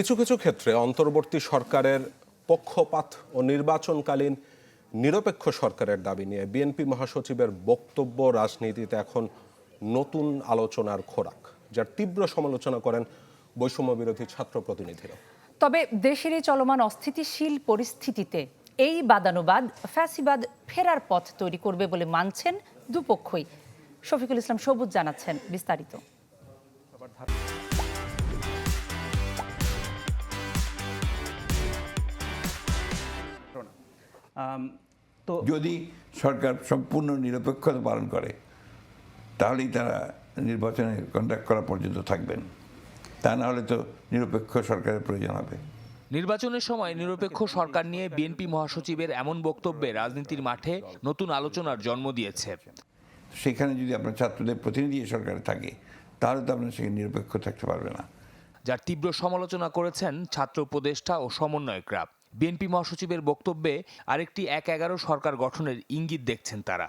কিছু কিছু ক্ষেত্রে অন্তর্বর্তী সরকারের পক্ষপাত ও নির্বাচনকালীন নিরপেক্ষ সরকারের দাবি নিয়ে বিএনপি মহাসচিবের বক্তব্য রাজনীতিতে এখন নতুন আলোচনার খোরাক, যার তীব্র সমালোচনা করেন বৈষম্য বিরোধী ছাত্র প্রতিনিধিরা। তবে দেশের এই চলমান অস্থিতিশীল পরিস্থিতিতে এই বাদানুবাদ ফ্যাসিবাদ ফেরার পথ তৈরি করবে বলে মানছেন দুপক্ষই। শফিকুল ইসলাম সবুজ জানাচ্ছেন বিস্তারিত। তো যদি সরকার সম্পূর্ণ নিরপেক্ষতা পালন করে তাহলেই তারা নির্বাচনে কন্ডাক্ট করা পর্যন্ত থাকবেন। তা না হলে তো নিরপেক্ষ সরকারের প্রয়োজন হবে। নির্বাচনের সময় নিরপেক্ষ সরকার নিয়ে বিএনপি মহাসচিবের এমন বক্তব্যে রাজনীতির মাঠে নতুন আলোচনার জন্ম দিয়েছে। সেখানে যদি আপনার ছাত্রদের প্রতিনিধি সরকারে থাকে তাহলে তো আপনার সেখানে নিরপেক্ষ থাকতে পারবে না। যার তীব্র সমালোচনা করেছেন ছাত্র উপদেষ্টা ও সমন্বয়করা। বিএনপি মহাসচিবের বক্তব্যে আরেকটি এক এগারো সরকার গঠনের ইঙ্গিত দেখছেন তারা।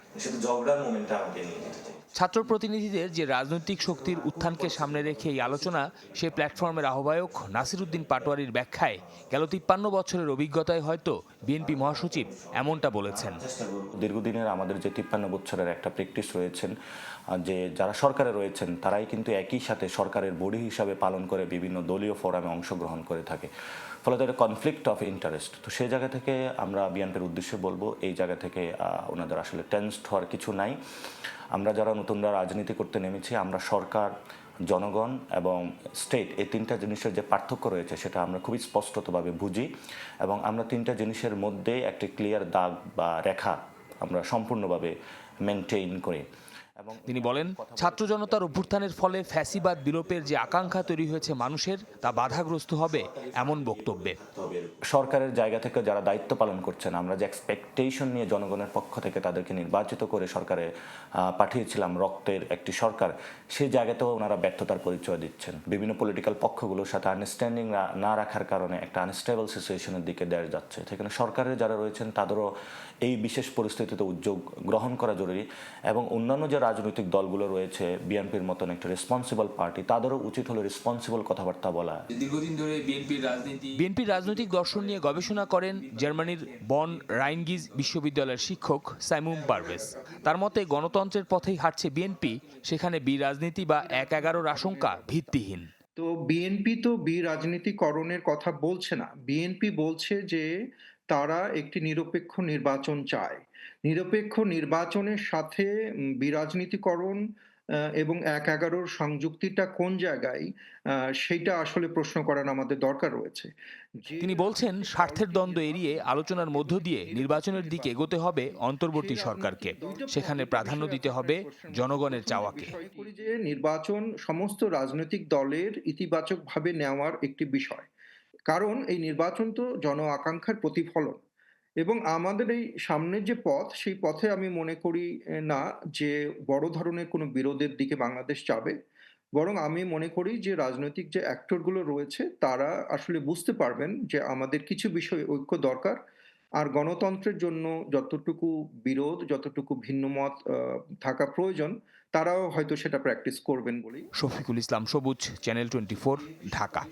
ছাত্র প্রতিনিধিদের যে রাজনৈতিক শক্তির উত্থানকে সামনে রেখে এই আলোচনা সে প্ল্যাটফর্মের আহ্বায়ক নাসিরুদ্দিন পাটোয়ারির ব্যাখ্যায় গেল তিপ্পান্ন বছরের অভিজ্ঞতায় হয়তো বিএনপি মহাসচিব এমনটা বলেছেন। দীর্ঘদিনের আমাদের যে তিপ্পান্ন বছরের একটা প্র্যাকটিস রয়েছেন যে যারা সরকারে রয়েছেন তারাই কিন্তু একই সাথে সরকারের বডি হিসাবে পালন করে বিভিন্ন দলীয় ফোরামে অংশগ্রহণ করে থাকে। ফলে তাদের কনফ্লিক্ট অফ ইন্টারেস্ট তো সেই জায়গা থেকে আমরা বিএনপির উদ্দেশ্যে বলব, এই জায়গা থেকে ওনাদের আসলে টেন্সড হওয়ার কিছু নাই। আমরা যারা নতুনরা রাজনীতি করতে নেমেছি, আমরা সরকার, জনগণ এবং স্টেট এই তিনটা জিনিসের যে পার্থক্য রয়েছে সেটা আমরা খুবই স্পষ্টতভাবে বুঝি এবং আমরা তিনটা জিনিসের মধ্যে একটি ক্লিয়ার দাগ বা রেখা আমরা সম্পূর্ণভাবে মেনটেইন করি। তিনি বলেন ছাত্র জনতার অভ্যুত্থানের ফলে ফ্যাসিবাদ বিলোপের যে আকাঙ্ক্ষা তৈরি হয়েছে মানুষের তা বাধাগ্রস্ত হবে এমন বক্তব্যে। সরকারের জায়গা থেকে যারা দায়িত্ব পালন করছেন আমরা যে এক্সপেকটেশন নিয়ে জনগণের পক্ষ থেকে তাদেরকে নির্বাচিত করে সরকারে পাঠিয়েছিলাম রক্তের একটি সরকার সেই জায়গাতেও ওনারা ব্যর্থতার পরিচয় দিচ্ছেন। বিভিন্ন পলিটিক্যাল পক্ষগুলোর সাথে আন্ডারস্ট্যান্ডিং না রাখার কারণে একটা আনস্টেবল সিচুয়েশনের দিকে দেশ যাচ্ছে। সেখানে সরকারের যারা রয়েছেন তাদেরও এই বিশেষ পরিস্থিতিতে উদ্যোগ গ্রহণ করা জরুরি এবং অন্যান্য যে রাজনৈতিক দলগুলো রয়েছে বিএনপির মতন একটা রেসপন্সিবল পার্টি তাদেরও উচিত হলো রেসপন্সিবল কথাবার্তা বলা। দীর্ঘদিন ধরে বিএনপির রাজনীতি বিএনপির রাজনৈতিক দর্শন নিয়ে গবেষণা করেন জার্মানির বন রাইনগিজ বিশ্ববিদ্যালয়ের শিক্ষক সাইমুম পারভেজ। তার মতে গণতন্ত্রের পথেই হাঁটছে বিএনপি সেখানে বি রাজনীতি বা এক এগারোর আশঙ্কা ভিত্তিহীন। তো বিএনপি তো বি রাজনীতিকরণের কথা বলছে না। বিএনপি বলছে যে তারা একটি নিরপেক্ষ নির্বাচন চায়। নিরপেক্ষ নির্বাচনের সাথে বিরাজনীতিকরণ এবং এক এগারোর সংযুক্তিটা কোন জায়গায় সেইটা আসলে প্রশ্ন করার আমাদের দরকার রয়েছে। তিনি বলছেন স্বার্থের দ্বন্দ্ব এড়িয়ে আলোচনার মধ্য দিয়ে নির্বাচনের দিকে এগোতে হবে অন্তর্বর্তী সরকারকে। সেখানে প্রাধান্য দিতে হবে জনগণের চাওয়াকে। যে নির্বাচন সমস্ত রাজনৈতিক দলের ইতিবাচকভাবে নেওয়ার একটি বিষয়। কারণ এই নির্বাচন তো জন আকাঙ্ক্ষার প্রতিফলন। এবং আমাদের এই সামনের যে পথ, সেই পথে আমি মনে করি না যে বড় ধরনের কোনো বিরোধের দিকে বাংলাদেশ যাবে। বরং আমি মনে করি যে রাজনৈতিক যে অ্যাক্টরগুলো রয়েছে, তারা আসলে বুঝতে পারবেন যে আমাদের কিছু বিষয়ে ঐক্য দরকার। আর গণতন্ত্রের জন্য যতটুকু বিরোধ, যতটুকু ভিন্নমত থাকা প্রয়োজন, তারাও হয়তো সেটা প্র্যাকটিস করবেন বলেই। শফিকুল ইসলাম সবুজ চ্যানেল টোয়েন্টি ঢাকা।